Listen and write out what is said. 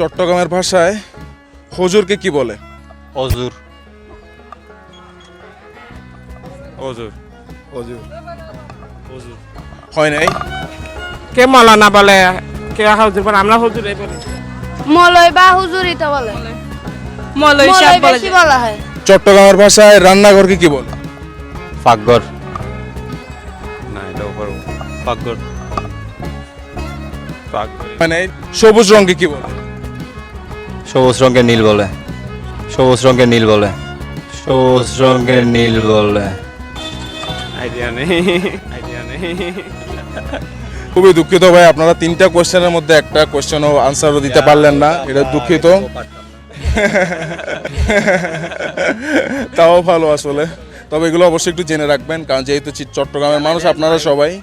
চট্টগ্রামের ভাষায় হজুরকে কি বলে? অজুর অজুর হজুর। অজুর হয় নাই? কে মলানা বলে? কে হুজুর বলে? আমরা হুজুর এই বলি। মলয় বা হুজুরি তো বলে। মলয়। সাহেব বলে বেশি বলা হয়। চট্টগ্রামের ভাষায় রান্নাঘরকে কি বলে? পাকঘর। না এটাও পারব পাকঘর। পাকঘর মানে সবুজ রঙকে কি বলে? সবুজ রঙের নীল বলে। সবুজ রঙের নীল বলে। সবুজ রঙের নীল বলে। আইডিয়া নেই। আইডিয়া নেই। খুবই দুঃখিত ভাই আপনারা তিনটা কোশ্চেনের মধ্যে একটা কোশ্চেনও আনসারও দিতে পারলেন না। এটা দুঃখিত। তাও ভালো আসলে। তবে এগুলো অবশ্যই একটু জেনে রাখবেন কারণ যেহেতু চট্টগ্রামের মানুষ আপনারা সবাই।